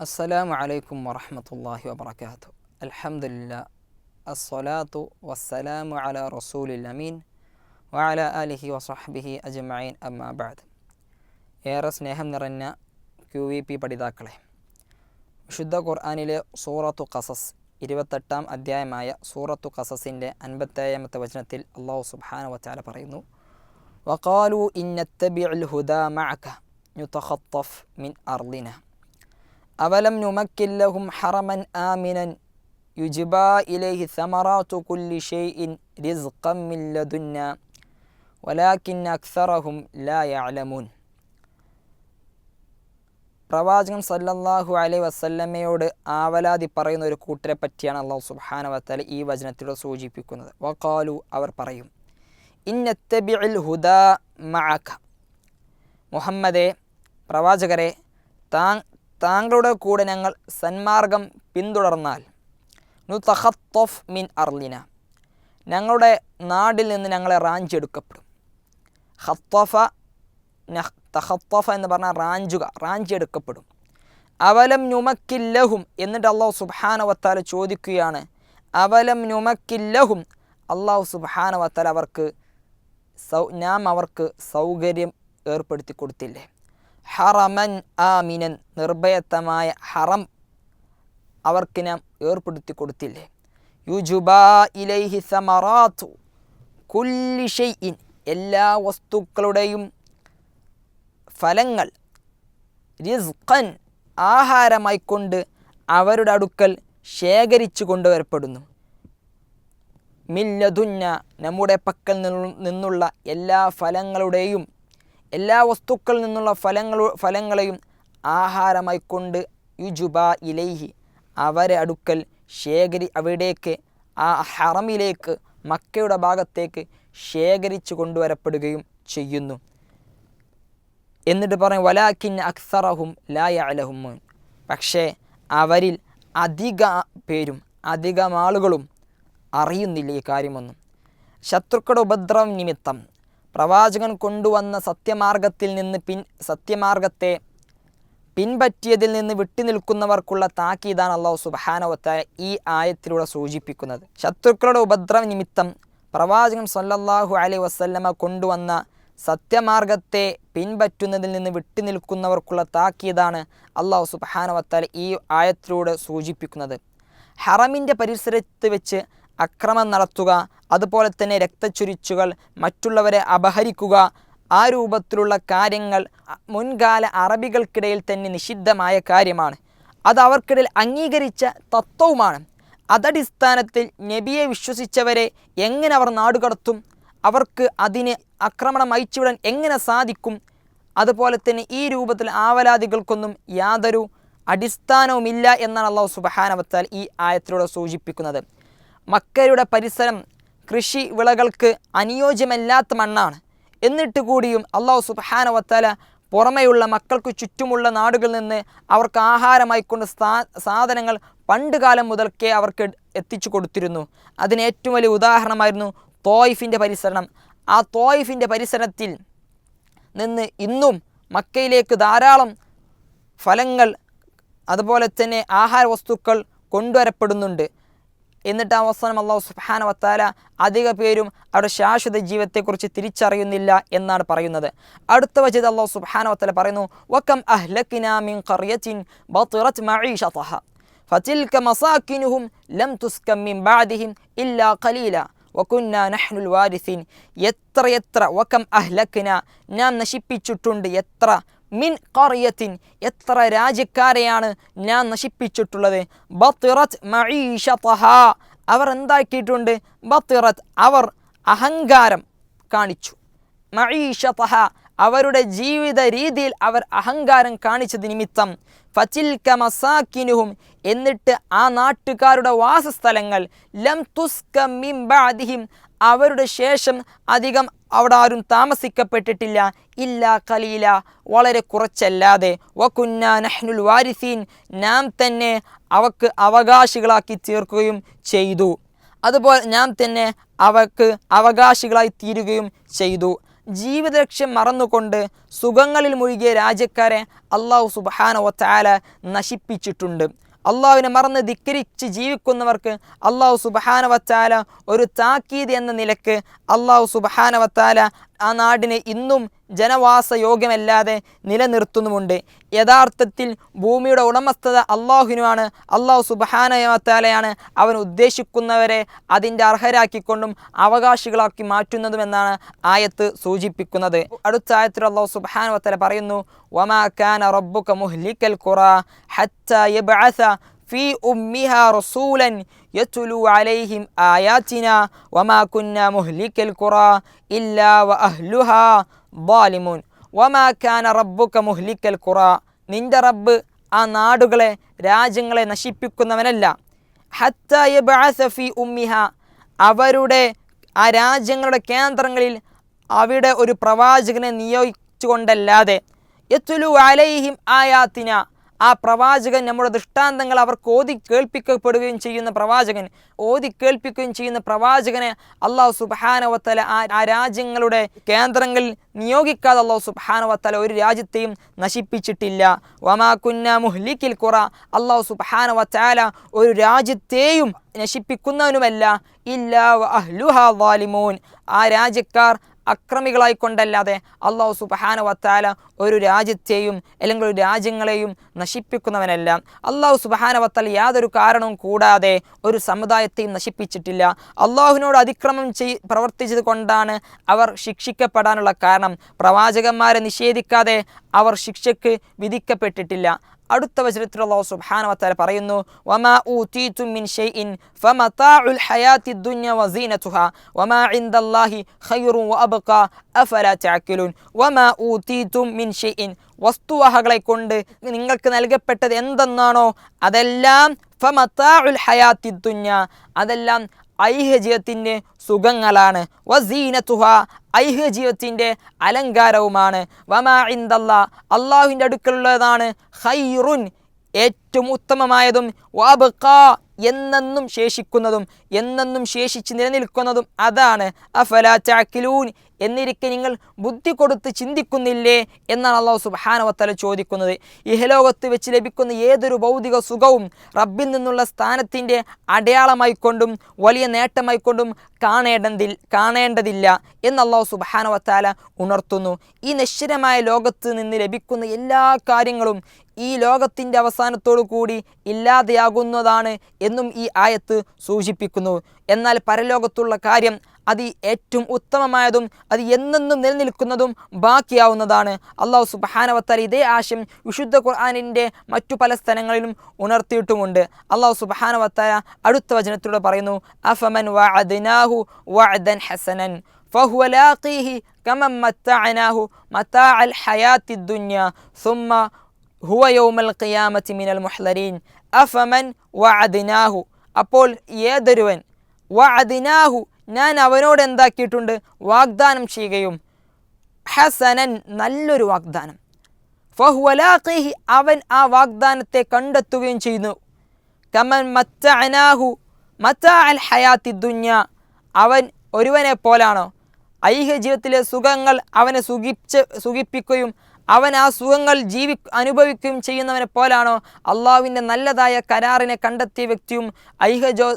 അസ്സലാമു അലൈക്കും വറഹമത്തല്ലാഹി വബർക്കാത്തു അൽഹംദുലില്ലാ അസ്സലാത്തു വസ്സലാമു അല റസൂലിൽ അമീൻ വഅല അലിഹി വസഹ്ബിഹി അജ്മഈൻ അമ്മാ ബഅദ് ഏറെ സ്നേഹം നിറഞ്ഞ ക്യു വി പി പഠിതാക്കളെ വിശുദ്ധ ഖുർആനിലെ സൂറത്തു ഖസസ് ഇരുപത്തെട്ടാം അധ്യായമായ സൂറത്തു ഖസസിൻ്റെ അൻപത്തേഴാമത്തെ വചനത്തിൽ അള്ളാഹു സുബ്ഹാന വച്ചാല പറയുന്നു വഖാലു ഇന്നത്തബിഉൽ ഹുദാ മഅക നുതഖത്തഫ് മിൻ അർദിന അവലം നുമക്കില്ലഹും ഹറമൻ ആമിനൻ യുജ്ബാ ഇലൈഹി സമറാത്തു കുല്ലി ഷൈഇൻ റിസ്ഖൻ മിൻ ലദുന്ന വലാകിൻ അക്സറഹും ലാ യഅലമൂൻ. പ്രവാചകൻ സല്ലല്ലാഹു അലൈഹി വസല്ലമയോട് ആവലാതി പറയുന്ന ഒരു കൂട്ടരെ പറ്റിയാണ് അള്ളാഹു സുബ്ഹാന വത്തല ഈ വചനത്തിലൂടെ സൂചിപ്പിക്കുന്നത്. വക്കാലു അവർ പറയും ഇന്നത്തബിഉൽ ഹുദാ മഅക. മുഹമ്മദേ പ്രവാചകരെ താ താങ്കളുടെ കൂടെ ഞങ്ങൾ സന്മാർഗം പിന്തുടർന്നാൽ. നുതഖത്തോഫ് മിൻ അർലിന. ഞങ്ങളുടെ നാടിൽ നിന്ന് ഞങ്ങളെ റാഞ്ചെടുക്കപ്പെടും ഹത്തോഫ തഹത്തോഫ എന്ന് പറഞ്ഞാൽ റാഞ്ചുക റാഞ്ചെടുക്കപ്പെടും അവലം നുമക്കില്ലഹും എന്നിട്ട് അള്ളാഹു സുബാന വത്താല ചോദിക്കുകയാണ് അവലം നുമക്കില്ലഹും? അള്ളാഹു സുബാനവത്താൽ അവർക്ക് സൗ നാം അവർക്ക് സൗകര്യം ഏർപ്പെടുത്തി കൊടുത്തില്ലേ? ഹറമൻ ആമിനൻ നിർഭയത്തമായ ഹറം അവർക്ക് നാം ഏർപ്പെടുത്തി കൊടുത്തില്ലേ? യുജുബാ ഇലൈഹി സമറാത്തു കുല്ലിഷയിൻ എല്ലാ വസ്തുക്കളുടെയും ഫലങ്ങൾ റിസ്ഖൻ ആഹാരമായിക്കൊണ്ട് അവരുടെ അടുക്കൽ ശേഖരിച്ചു കൊണ്ടുവരപ്പെടുന്നു. മില്ലതുന്ന നമ്മുടെ പക്കൽ നിന്നുള്ള എല്ലാ ഫലങ്ങളുടെയും എല്ലാ വസ്തുക്കളിൽ നിന്നുള്ള ഫലങ്ങൾ ഫലങ്ങളെയും ആഹാരമായി ആഹാരമായിക്കൊണ്ട് യുജുബ ഇലൈഹി അവരെ അടുക്കൽ ശേഖരി അവിടേക്ക് ആ ഹറമിലേക്ക് മക്കയുടെ ഭാഗത്തേക്ക് ശേഖരിച്ചു കൊണ്ടുവരപ്പെടുകയും ചെയ്യുന്നു. എന്നിട്ട് പറയും വലാക്കിൻ അക്സറഹും ലായ അലഹുമോൻ പക്ഷേ അവരിൽ അധിക പേരും അധികം ആളുകളും അറിയുന്നില്ല ഈ കാര്യമൊന്നും. ശത്രുക്കളുടെ ഉപദ്രവം നിമിത്തം പ്രവാചകൻ കൊണ്ടുവന്ന സത്യമാർഗത്തിൽ നിന്ന് പിൻ സത്യമാർഗത്തെ പിൻപറ്റിയതിൽ നിന്ന് വിട്ടുനിൽക്കുന്നവർക്കുള്ള താക്കീതാണ് അള്ളാഹു സുബാനവത്തായ ഈ ആയത്തിലൂടെ സൂചിപ്പിക്കുന്നത്. ശത്രുക്കളുടെ ഉപദ്രവ നിമിത്തം പ്രവാചകൻ സല്ലല്ലാഹു അലൈഹി വസല്ലമ കൊണ്ടുവന്ന സത്യമാർഗത്തെ പിൻപറ്റുന്നതിൽ നിന്ന് വിട്ടുനിൽക്കുന്നവർക്കുള്ള താക്കീതാണ് അള്ളാഹു സുബാനവത്താൽ ഈ ആയത്തിലൂടെ സൂചിപ്പിക്കുന്നത്. ഹറമിന്റെ പരിസരത്ത് വെച്ച് അക്രമം നടത്തുക അതുപോലെ തന്നെ രക്തച്ചൊരിച്ചുകൾ മറ്റുള്ളവരെ അപഹരിക്കുക. ആ രൂപത്തിലുള്ള കാര്യങ്ങൾ മുൻകാല അറബികൾക്കിടയിൽ തന്നെ നിഷിദ്ധമായ കാര്യമാണ്. അത് അവർക്കിടയിൽ അംഗീകരിച്ച തത്വവുമാണ്. അതടിസ്ഥാനത്തിൽ നബിയെ വിശ്വസിച്ചവരെ എങ്ങനെ അവർ നാടുകടത്തും അവർക്ക് അതിനെ ആക്രമണം അയച്ചുവിടാൻ എങ്ങനെ സാധിക്കും? അതുപോലെ തന്നെ ഈ രൂപത്തിൽ ആവലാദികൾക്കൊന്നും യാതൊരു അടിസ്ഥാനവുമില്ല എന്നാണ് അള്ളാഹു സുബഹാനവത്താൽ ഈ ആയത്തിലൂടെ സൂചിപ്പിക്കുന്നത്. മക്കയുടെ പരിസരം കൃഷി വിളകൾക്ക് അനുയോജ്യമല്ലാത്ത മണ്ണാണ്. എന്നിട്ട് കൂടിയും അള്ളാഹു സുബഹാനവത്താല പുറമെയുള്ള മക്കൾക്ക് ചുറ്റുമുള്ള നാടുകളിൽ നിന്ന് അവർക്ക് ആഹാരമായിക്കൊണ്ട് സാധനങ്ങൾ പണ്ട് കാലം മുതൽക്കേ അവർക്ക് എത്തിച്ചു കൊടുത്തിരുന്നു. അതിന് ഏറ്റവും വലിയ ഉദാഹരണമായിരുന്നു തോയിഫിന്റെ പരിസരം ആ തോയിഫിന്റെ പരിസരത്തിൽ നിന്ന് ഇന്നും മക്കയിലേക്ക് ധാരാളം ഫലങ്ങൾ അതുപോലെ തന്നെ ആഹാര വസ്തുക്കൾ കൊണ്ടുവരപ്പെടുന്നുണ്ട്. എന്നിട്ട് അവസാനം അള്ളാഹു സുബാന വത്താല അധിക പേരും അവരുടെ ശാശ്വത ജീവിതത്തെക്കുറിച്ച് തിരിച്ചറിയുന്നില്ല എന്നാണ് പറയുന്നത്. അടുത്ത വചിത് അള്ളാഹു സുബാന വത്താല പറയുന്നു വക്കം മിൻ ഖറിയത്തിൻ ബത്തിറത് മഈഷതഹ ഫതിൽക മസാകിനുഹും ലം തുസ്കം മിൻ ബഅദിഹിം ഇല്ലാ ഖലീല വകുന്ന നഹ്നുൽ വാരിസിൻ. എത്ര എത്ര വക്കം അഹ്ലക്കിന നാം നശിപ്പിച്ചിട്ടുണ്ട് എത്ര മിൻ കറിയത്തിൻ എത്ര രാജ്യക്കാരെയാണ് ഞാൻ നശിപ്പിച്ചിട്ടുള്ളത്? ബത്തിറത്ത് മഈഷതഹ. അവർ എന്താക്കിയിട്ടുണ്ട്? ബത്തിറത്ത് അവർ അഹങ്കാരം കാണിച്ചു. മഈഷതഹ അവരുടെ ജീവിത രീതിയിൽ അവർ അഹങ്കാരം കാണിച്ചത് നിമിത്തം. ഫച്ചിൽക്ക മസാക്കിനുഹും എന്നിട്ട് ആ നാട്ടുകാരുടെ വാസസ്ഥലങ്ങൾ. ലം തുസ്ക മിംബാദിഹിം അവരുടെ ശേഷം അധികം അവിടെ ആരും താമസിക്കപ്പെട്ടിട്ടില്ല. ഇല്ല കലീല വളരെ കുറച്ചല്ലാതെ. വകുന്ന നഹ്നുൽ വാരിസീൻ നാം തന്നെ അവക്ക് അവകാശികളാക്കി തീർക്കുകയും ചെയ്തു. അതുപോലെ ഞാൻ തന്നെ അവക്ക് അവകാശികളായി തീരുകയും ചെയ്തു. ജീവിത ലക്ഷ്യം മറന്നുകൊണ്ട് സുഖങ്ങളിൽ മുഴുകിയ രാജ്യക്കാരെ അള്ളാഹു സുബാന ഒത്താല നശിപ്പിച്ചിട്ടുണ്ട്. അള്ളാഹുവിനെ മറന്ന് ധിക്കരിച്ച് ജീവിക്കുന്നവർക്ക് അള്ളാഹു സുബഹാനവത്താല ഒരു താക്കീത് എന്ന നിലയ്ക്ക് അള്ളാഹു സുബഹാനവത്താല ആ നാടിനെ ഇന്നും ജനവാസ യോഗ്യമല്ലാതെ നിലനിർത്തുന്നുമുണ്ട്. യഥാർത്ഥത്തിൽ ഭൂമിയുടെ ഉടമസ്ഥത അള്ളാഹുവിനുമാണ്. അള്ളാഹു സുബഹാനവത്താലയാണ് അവൻ ഉദ്ദേശിക്കുന്നവരെ അതിന്റെ അർഹരാക്കിക്കൊണ്ടും അവകാശികളാക്കി മാറ്റുന്നതുമെന്നാണ് ആയത്ത് സൂചിപ്പിക്കുന്നത്. അടുത്ത ആയത്തിൽ അള്ളാഹു സുബഹാനവത്താല പറയുന്നു വമാ റബ്ബുക മുഹ്ലിക്കൽ ഖുറ ഹത്ത في أمها رسولا يتلو عليهم آياتنا وما كنا مهلك القرى إلا وأهلها ظالمون وما كان ربك مهلك القرى നിന്റെ റബ്ബ് ആ നാടുകളെ രാജ്യങ്ങളെ നശിപ്പിക്കുന്നവനല്ല ഹത്ത യബ്അസ ഫി ഉമ്മിഹ അവരുടെ ആ രാജ്യങ്ങളുടെ കേന്ദ്രങ്ങളിൽ അവിടെ ഒരു പ്രവാചകനെ നിയോഗിച്ചുകൊണ്ടല്ലാതെ യത്തുലു അലൈഹിം ആയാത്തിന ആ പ്രവാചകൻ നമ്മുടെ ദൃഷ്ടാന്തങ്ങൾ അവർക്ക് ഓതി കേൾപ്പിക്കപ്പെടുകയും ചെയ്യുന്ന പ്രവാചകൻ ഓതി കേൾപ്പിക്കുകയും ചെയ്യുന്ന പ്രവാചകനെ അള്ളാഹു സുബാനവത്തല ആ ആ രാജ്യങ്ങളുടെ കേന്ദ്രങ്ങളിൽ നിയോഗിക്കാതെ അള്ളാഹു സുബാനവത്തല ഒരു രാജ്യത്തെയും നശിപ്പിച്ചിട്ടില്ല. വമാ കുന്ന മുഹ്ലിക്കിൽ കുറ അള്ളാഹു സുബാനവത്താല ഒരു രാജ്യത്തെയും നശിപ്പിക്കുന്നവനുമല്ല ഇല്ല അഹ്ലുഹ വാലിമോൻ. ആ രാജ്യക്കാർ അക്രമികളായി കൊണ്ടല്ലാതെ അള്ളാഹു സുബഹാന വത്താല ഒരു രാജ്യത്തെയും അല്ലെങ്കിൽ ഒരു രാജ്യങ്ങളെയും നശിപ്പിക്കുന്നവനല്ല. അള്ളാഹു സുബഹാന വത്താല യാതൊരു കാരണവും കൂടാതെ ഒരു സമുദായത്തെയും നശിപ്പിച്ചിട്ടില്ല. അള്ളാഹുവിനോട് അതിക്രമം ചെയ് പ്രവർത്തിച്ചത് കൊണ്ടാണ് അവർ ശിക്ഷിക്കപ്പെടാനുള്ള കാരണം. പ്രവാചകന്മാരെ നിഷേധിക്കാതെ അവർ ശിക്ഷയ്ക്ക് വിധിക്കപ്പെട്ടിട്ടില്ല. അടുത്ത വചനത്തിൽ അല്ലാഹു സുബ്ഹാനഹു വതആല പറയുന്നു വമാ ഊതീതു മിൻ ഷൈഇൻ ഫമതാഉൽ ഹയാത്തി ദുനിയ വസീനതുഹ വമാ ഇൻദല്ലാഹി ഖൈറു വഅബ്ഖാ അഫലാ തഅഖിലൂൻ വമാ ഊതീതു മിൻ ഷൈഇൻ വസ്തുവഹകളെ കൊണ്ട് നിങ്ങൾക്ക് നൽകപ്പെട്ടത് എന്തെന്നാണോ? അതെല്ലാം ഫമതാഉൽ ഹയാത്തി ദുനിയ അതെല്ലാം ഐഹ്യജീവത്തിന്റെ സുഖങ്ങളാണ്. വസീനത്തുഹ ഐഹ്യജീവത്തിന്റെ അലങ്കാരവുമാണ്. വമാ ഇന്ദല്ല അള്ളാഹുവിന്റെ അടുക്കലുള്ളതാണ്. ഹൈറുൻ ഏറ്റവും ഉത്തമമായതും വാബക്ക എന്നെന്നും ശേഷിക്കുന്നതും എന്നെന്നും ശേഷിച്ച് നിലനിൽക്കുന്നതും അതാണ്. അഫലാ ചാക്കിലൂൻ എന്നിരിക്കെ നിങ്ങൾ ബുദ്ധി കൊടുത്ത് ചിന്തിക്കുന്നില്ലേ എന്നാണ് അള്ളാഹു സുബാനവത്തല ചോദിക്കുന്നത്. ഇഹലോകത്ത് വെച്ച് ലഭിക്കുന്ന ഏതൊരു ഭൗതിക സുഖവും റബ്ബിൽ നിന്നുള്ള സ്ഥാനത്തിന്റെ അടയാളമായിക്കൊണ്ടും വലിയ നേട്ടമായിക്കൊണ്ടും കാണേണ്ടതിൽ കാണേണ്ടതില്ല എന്ന് അള്ളാഹു സുബാനവത്താല ഉണർത്തുന്നു. ഈ നശ്വരമായ ലോകത്ത് നിന്ന് ലഭിക്കുന്ന എല്ലാ കാര്യങ്ങളും ഈ ലോകത്തിൻ്റെ അവസാനത്തോടു കൂടി ഇല്ലാതെയാകുന്നതാണ് എന്നും ഈ ആയത്ത് സൂചിപ്പിക്കുന്നു എന്നാൽ പരലോകത്തുള്ള കാര്യം അത് ഏറ്റവും ഉത്തമമായതും അത് എന്നെന്നും നിലനിൽക്കുന്നതും ബാക്കിയാവുന്നതാണ് അള്ളാഹു സുബാനവത്താൽ ഇതേ ആശയം വിശുദ്ധ ഖുർആാനിൻ്റെ മറ്റു പല സ്ഥലങ്ങളിലും ഉണർത്തിയിട്ടുമുണ്ട് അള്ളാഹു സുബാനവത്തായ അടുത്ത വചനത്തിലൂടെ പറയുന്നു അഫമൻ വഅദ്നാഹു വഅദൻ ഹസനൻ فهو لاقيه كمن متعناه متاع الحياة الدنيا ثم ഹുവ യൗമൽ ഖിയാമത്തി മിനൽ മുഹ്ലരീൻ അഫമൻ വ അദിനാഹു അപ്പോൾ ഏതൊരുവൻ വ അദിനാഹു ഞാൻ അവനോട് എന്താക്കിയിട്ടുണ്ട്? വാഗ്ദാനം ചെയ്യുകയും ഹസനൻ നല്ലൊരു വാഗ്ദാനം. ഫഹുവലാഖിഹി അവൻ ആ വാഗ്ദാനത്തെ കണ്ടെത്തുകയും ചെയ്യുന്നു. കമൻ മത്തഅനാഹു മറ്റ അൽ ഹയാത്തി ദുന്യ. അവൻ ഒരുവനെ പോലാണോ? ഐഹ്യ ജീവിതത്തിലെ സുഖങ്ങൾ അവനെ സുഖിപ്പിച്ച് സുഖിപ്പിക്കുകയും അവൻ ആ സുഖങ്ങൾ ജീവി അനുഭവിക്കുകയും ചെയ്യുന്നവനെ പോലാണോ അള്ളാഹുവിന്റെ നല്ലതായ കരാറിനെ കണ്ടെത്തിയ വ്യക്തിയും ഐഹ ജോ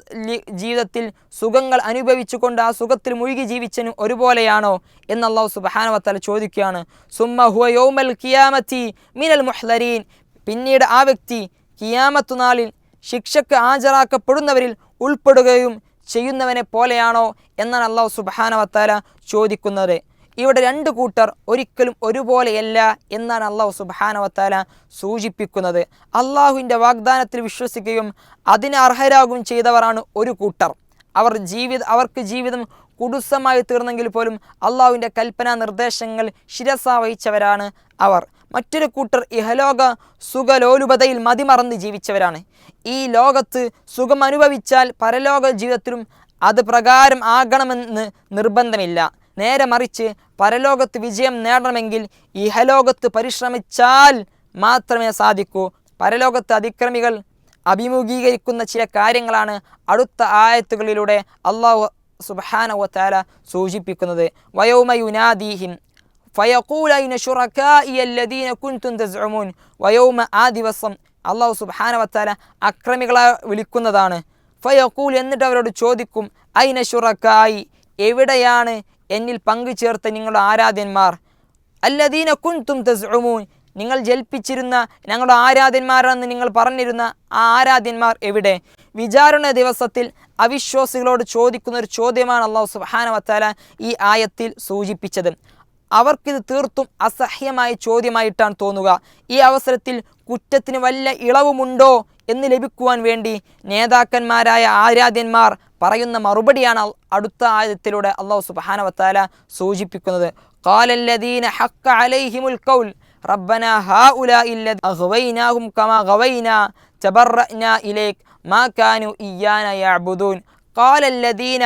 ജീവിതത്തിൽ സുഖങ്ങൾ അനുഭവിച്ചുകൊണ്ട് ആ സുഖത്തിൽ മുഴുകി ജീവിച്ചനും ഒരുപോലെയാണോ എന്ന് അള്ളാഹു സുബാനവത്തല ചോദിക്കുകയാണ്. സുമ്മ ഹുവ യൗമൽ കിയാമത്തി മിനൽ മുഹ്ലരീൻ പിന്നീട് ആ വ്യക്തി കിയാമത്തു നാളിൽ ശിക്ഷക്ക് ഹാജരാക്കപ്പെടുന്നവരിൽ ഉൾപ്പെടുകയും ചെയ്യുന്നവനെ പോലെയാണോ എന്നാണ് അള്ളാഹു സുബാനവത്താല ചോദിക്കുന്നത്. ഇവിടെ രണ്ട് കൂട്ടർ ഒരിക്കലും ഒരുപോലെയല്ല എന്നാണ് അള്ളാഹു സുബാനവത്താല സൂചിപ്പിക്കുന്നത്. അള്ളാഹുവിന്റെ വാഗ്ദാനത്തിൽ വിശ്വസിക്കുകയും അതിന് അർഹരാകുകയും ചെയ്തവരാണ് ഒരു കൂട്ടർ. അവർ ജീവിത അവർക്ക് ജീവിതം കുടുസമായി തീർന്നെങ്കിൽ പോലും അള്ളാഹുവിന്റെ കൽപ്പനാ നിർദ്ദേശങ്ങൾ ശിരസാവഹിച്ചവരാണ് അവർ. മറ്റൊരു കൂട്ടർ ഇഹലോക സുഖലോലുപതയിൽ മതിമറന്ന് ജീവിച്ചവരാണ്. ഈ ലോകത്ത് സുഖം അനുഭവിച്ചാൽ പരലോക ജീവിതത്തിലും അത് പ്രകാരം ആകണമെന്ന് നിർബന്ധമില്ല. നേരെ മറിച്ച് പരലോകത്ത് വിജയം നേടണമെങ്കിൽ ഇഹലോകത്ത് പരിശ്രമിച്ചാൽ മാത്രമേ സാധിക്കൂ. പരലോകത്ത് അതിക്രമികൾ അഭിമുഖീകരിക്കുന്ന ചില കാര്യങ്ങളാണ് അടുത്ത ആയത്തുകളിലൂടെ അള്ളാഹു സുബഹാനവത്താല സൂചിപ്പിക്കുന്നത്. വയോമ ഫയഖൂല ഐന ശുറകാഇയ അല്ലദീന കുൻതും തസ്ഉമുൻ വയൗമ ആ ദിവസം അള്ളാഹു സുബ്ഹാനഹു അക്രമികളെ വിളിക്കുന്നതാണ്. ഫയഖൂൽ എന്നിട്ട് അവരോട് ചോദിക്കും ഐന ഷുറക്കായി എവിടെയാണ് എന്നിൽ പങ്കുചേർത്ത നിങ്ങളുടെ ആരാധ്യന്മാർ അല്ലദീന കുൻതും തസ്ഉമൂൻ. നിങ്ങൾ ജൽപ്പിച്ചിരുന്ന ഞങ്ങളുടെ ആരാധ്യന്മാരാണെന്ന് നിങ്ങൾ പറഞ്ഞിരുന്ന ആ ആരാധ്യന്മാർ എവിടെ? വിചാരണ ദിവസത്തിൽ അവിശ്വാസികളോട് ചോദിക്കുന്ന ഒരു ചോദ്യമാണ് അള്ളാഹു സുബാന വത്താല ഈ ആയത്തിൽ സൂചിപ്പിച്ചത്. അവർക്കിത് തീർത്തും അസഹ്യമായ ചോദ്യമായിട്ടാണ് തോന്നുക. ഈ അവസരത്തിൽ കുറ്റത്തിന് വല്ല ഇളവുമുണ്ടോ എന്ന് ലഭിക്കുവാൻ വേണ്ടി നേതാക്കന്മാരായ ആരാധ്യന്മാർ പറയുന്ന മറുപടിയാണ് അടുത്ത ആയത്തിലൂടെ അള്ളാഹു സുബാനവത്താല സൂചിപ്പിക്കുന്നത്. ഖാലല്ലദീന ഹക്ക അലൈഹിമുൽ കൗൽ റബ്ബന ഹാഉലാഇ അല്ലദീന അഗ്വൈനാഹും കമാ ഗവൈനാ തബറഅനാ ഇലൈക് മാ കാനു ഇയ്യാന യഅബുദൂൻ ഖാലല്ലദീന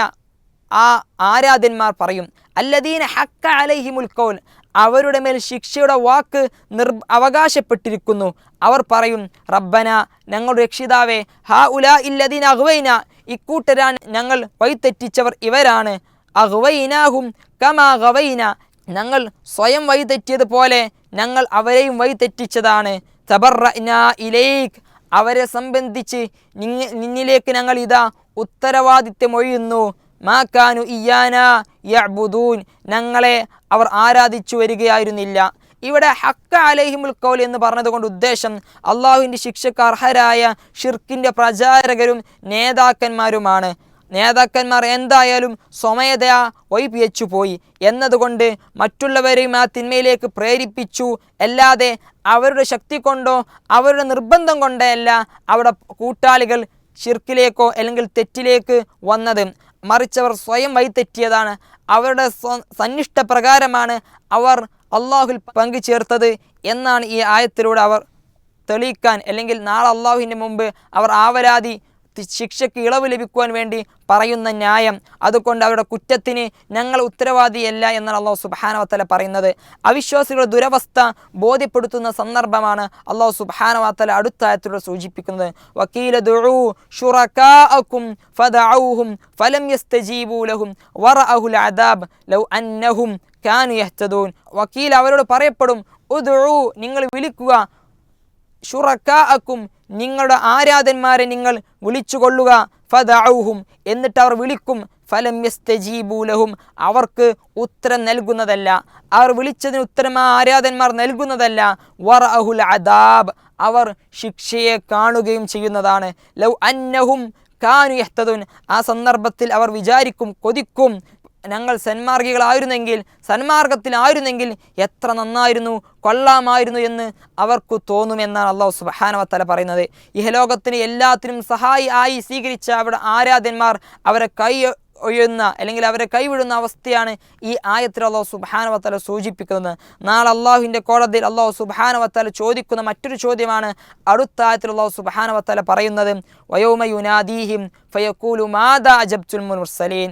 ആ ആരാധന്മാർ പറയും അല്ലദീന ഹക്ക അലൈഹിമുൽ മുൽക്കോൻ അവരുടെ മേൽ ശിക്ഷയുടെ വാക്ക് നിർ അവകാശപ്പെട്ടിരിക്കുന്നു. അവർ പറയും റബ്ബന ഞങ്ങളുടെ രക്ഷിതാവേ ഹാ ഉല ഇല്ലദീൻ അഹ്വൈന ഇക്കൂട്ടരാൻ ഞങ്ങൾ വഴിതെറ്റിച്ചവർ ഇവരാണ്. അഹ്വൈനാഹും കമാ ഗവൈന ഞങ്ങൾ സ്വയം വഴിതെറ്റിയതുപോലെ ഞങ്ങൾ അവരെയും വഴിതെറ്റിച്ചതാണ്. തബറഅന ഇലൈക്. അവരെ സംബന്ധിച്ച് നിന്നിലേക്ക് ഞങ്ങൾ ഇതാ ഉത്തരവാദിത്യം ഒഴിയുന്നു. മാക്കാനു ഇയാന യഅ്ബുദൂൻ. ഞങ്ങളെ അവർ ആരാധിച്ചു വരികയായിരുന്നില്ല. ഇവിടെ ഹക്ക അലഹിമുൽ കൗൽ എന്ന് പറഞ്ഞതുകൊണ്ട് ഉദ്ദേശം അള്ളാഹുവിന്റെ ശിക്ഷക്ക് അർഹരായ ഷിർക്കിന്റെ പ്രചാരകരും നേതാക്കന്മാരുമാണ്. നേതാക്കന്മാർ എന്തായാലും സ്വമേധയാ വൈപിയച്ചു പോയി. എന്നതുകൊണ്ട് മറ്റുള്ളവരെയും ആ തിന്മയിലേക്ക് പ്രേരിപ്പിച്ചു. അല്ലാതെ അവരുടെ ശക്തി കൊണ്ടോ അവരുടെ നിർബന്ധം കൊണ്ടോ അല്ല അവിടെ കൂട്ടാളികൾ ഷിർക്കിലേക്കോ അല്ലെങ്കിൽ തെറ്റിലേക്ക് വന്നത്. മറിച്ചവർ സ്വയം വഴിതെറ്റിയതാണ് അവരുടെ സന്നിഷ്ട പ്രകാരമാണ് അവർ അള്ളാഹുൽ പങ്കു ചേർത്തത് എന്നാണ് ഈ ആയത്തിലൂടെ അവർ തെളിയിക്കാൻ അല്ലെങ്കിൽ നാളെ അള്ളാഹുവിന്റെ മുമ്പ് അവർ ആവരാതി ശിക്ഷയ്ക്ക് ഇളവ് ലഭിക്കുവാൻ വേണ്ടി പറയുന്ന ന്യായം. അതുകൊണ്ട് അവരുടെ കുറ്റത്തിന് ഞങ്ങൾ ഉത്തരവാദിയല്ല എന്നാണ് അള്ളാഹു സുബാനവത്തല പറയുന്നത്. അവിശ്വാസികളുടെ ദുരവസ്ഥ ബോധ്യപ്പെടുത്തുന്ന സന്ദർഭമാണ് അള്ളാഹു സുബാനവത്തല അടുത്ത ആയത്തിലൂടെ സൂചിപ്പിക്കുന്നത്. വക്കീല ും ഫലം അദാബ് ലൗ അന്നഹും യഹ്തദൂൻ. വക്കീൽ അവരോട് പറയപ്പെടും ഉദു നിങ്ങൾ വിളിക്കുക നിങ്ങളുടെ ആരാധന്മാരെ നിങ്ങൾ വിളിച്ചുകൊള്ളുക. ഫദഊഹും എന്നിട്ട് അവർ വിളിക്കും. ഫലം യസ്തജീബൂലഹും അവർക്ക് ഉത്തരം നൽകുന്നതല്ല. അവർ വിളിച്ചതിന് ഉത്തരം ആ ആരാധന്മാർ നൽകുന്നതല്ല. വറഅഹുൽ അദാബ്. അവർ ശിക്ഷയെ കാണുകയും ചെയ്യുന്നതാണ്. ലൗ അന്നഹും കാനു യഹ്തദുൻ. ആ സന്ദർഭത്തിൽ അവർ വിചാരിക്കും കൊതിക്കും. ഞങ്ങൾ സന്മാർഗികളായിരുന്നെങ്കിൽ സന്മാർഗത്തിലായിരുന്നെങ്കിൽ എത്ര നന്നായിരുന്നു കൊള്ളാമായിരുന്നു എന്ന് അവർക്ക് തോന്നുമെന്നാണ് അള്ളാഹു സുബഹാനവത്തല പറയുന്നത്. ഇഹലോകത്തിന് എല്ലാത്തിനും സഹായി ആയി സ്വീകരിച്ച അവിടെ ആരാധന്മാർ അവരെ കൈ ഒഴുന്ന അല്ലെങ്കിൽ അവരെ കൈവിടുന്ന അവസ്ഥയാണ് ഈ ആയത്തിൽ അള്ളാഹു സുബാനവത്തല സൂചിപ്പിക്കുന്നത്. നാളെ അള്ളാഹുവിന്റെ കോടതിയിൽ അള്ളാഹു സുബാനവത്തല ചോദിക്കുന്ന മറ്റൊരു ചോദ്യമാണ് അടുത്ത ആയത്തിൽ അള്ളാഹു സുബാനവത്തല പറയുന്നത് വയോമ യുനാദീഹിം ഫയക്കൂലു മാതാ അജബ്തുൽ മുർസലീൻ?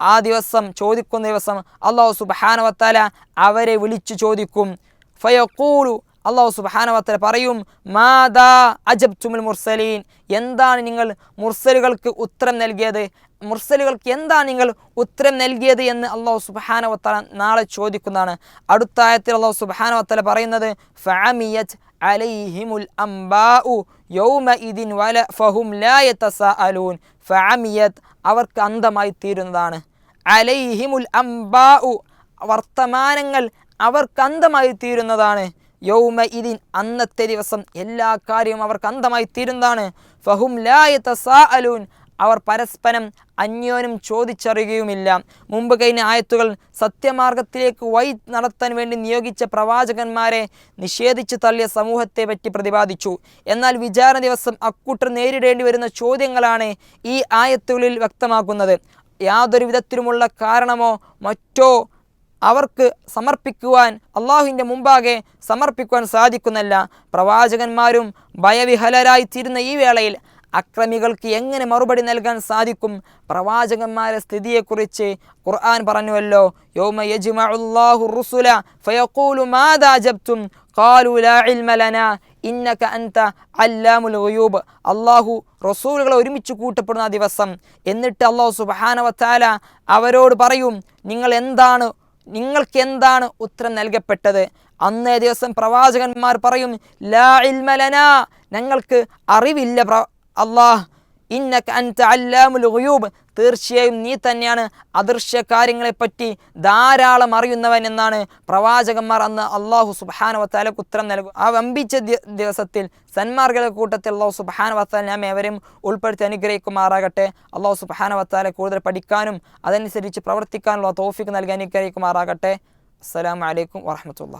ആ ദിവസം ചോദിക്കുന്ന ദിവസം അള്ളാഹു സുബാനവത്തല അവരെ വിളിച്ചു ചോദിക്കും. ഫയക്കൂളു അള്ളാഹു സുബാനവത്തല പറയും മാതാ അജബ് ചുമൽ മുർസലീൻ. എന്താണ് നിങ്ങൾ മുർസലുകൾക്ക് ഉത്തരം നൽകിയത്? മുർസലുകൾക്ക് എന്താണ് നിങ്ങൾ ഉത്തരം നൽകിയത് എന്ന് അള്ളാഹു സുബാനവത്തല നാളെ ചോദിക്കുന്നതാണ്. അടുത്ത ആയത്തിൽ അള്ളാഹു സുബാനവത്തല പറയുന്നത് ഫാമിയജ് അലൈഹിമുൽ അംബാഉ ഫഹും അവർക്ക് അന്ധമായി തീരുന്നതാണ്. അലൈഹിമുൽ അംബാഉ വർത്തമാനങ്ങൾ അവർക്ക് അന്തമായി തീരുന്നതാണ്. യൗമ ഇതിൻ അന്നത്തെ ദിവസം എല്ലാ കാര്യവും അവർക്ക് അന്തമായി തീരുന്നതാണ്. ഫഹും ലാ യതസാഅലൂൻ അവർ പരസ്പരം അന്യോനും ചോദിച്ചറിയുകയുമില്ല. മുമ്പ് കഴിഞ്ഞ ആയത്തുകൾ സത്യമാർഗത്തിലേക്ക് വഴി നടത്താൻ വേണ്ടി നിയോഗിച്ച പ്രവാചകന്മാരെ നിഷേധിച്ചു തള്ളിയ സമൂഹത്തെ പറ്റി പ്രതിപാദിച്ചു. എന്നാൽ വിചാരണ ദിവസം അക്കൂട്ടർ നേരിടേണ്ടി വരുന്ന ചോദ്യങ്ങളാണ് ഈ ആയത്തുകളിൽ വ്യക്തമാക്കുന്നത്. യാതൊരു വിധത്തിലുമുള്ള കാരണമോ മറ്റോ അവർക്ക് സമർപ്പിക്കുവാൻ അള്ളാഹുവിന്റെ മുമ്പാകെ സമർപ്പിക്കുവാൻ സാധിക്കുന്നല്ല. പ്രവാചകന്മാരും ഭയവിഹലരായി തീരുന്ന ഈ വേളയിൽ അക്രമികൾക്ക് എങ്ങനെ മറുപടി നൽകാൻ സാധിക്കും? പ്രവാചകന്മാരെ സ്ഥിതിയെക്കുറിച്ച് ഖുർആൻ പറഞ്ഞുവല്ലോ യോമ യൗമ യജ്മഉല്ലാഹു റുസുല ഫയഖൂലു മാദാ ജബ്തും ഖാലു ലാ ഇൽമ ലനാ ഇന്നക അൻത അല്ലാമുൽ ഗുയൂബ്. അള്ളാഹു റസൂലുകളെ ഒരുമിച്ച് കൂട്ടപ്പെടുന്ന ദിവസം. എന്നിട്ട് അള്ളാഹു സുബാനവത്താല അവരോട് പറയും നിങ്ങൾ എന്താണ് നിങ്ങൾക്ക് എന്താണ് ഉത്തരം നൽകപ്പെട്ടത്? അന്നേ ദിവസം പ്രവാചകന്മാർ പറയും ലാ ഇൽമലന ഞങ്ങൾക്ക് അറിവില്ല പ്ര അള്ളാഹ് ഇന്നക അൻത അല്ലാമുൽ ഗുയൂബ്. തീർച്ചയായും നീ തന്നെയാണ് അദൃശ്യ കാര്യങ്ങളെപ്പറ്റി ധാരാളം അറിയുന്നവൻ എന്നാണ് പ്രവാചകന്മാർ അന്ന് അള്ളാഹു സുബാനവത്താലക്ക് ഉത്തരം നൽകും. ആ വമ്പിച്ച ദിവസത്തിൽ സന്മാർഗയുടെ കൂട്ടത്തിൽ അള്ളാഹു സുബാനവത്താൽ നാം എവരും ഉൾപ്പെടുത്തി അനുഗ്രഹിക്കുമാറാകട്ടെ. അള്ളാഹു സുബാനവത്താലെ കൂടുതൽ പഠിക്കാനും അതനുസരിച്ച് പ്രവർത്തിക്കാനുള്ള തോഫിക്ക് നൽകി അനുഗ്രഹിക്കുമാറാകട്ടെ. അസ്സലാമു അലൈക്കും വറഹമത്തുള്ള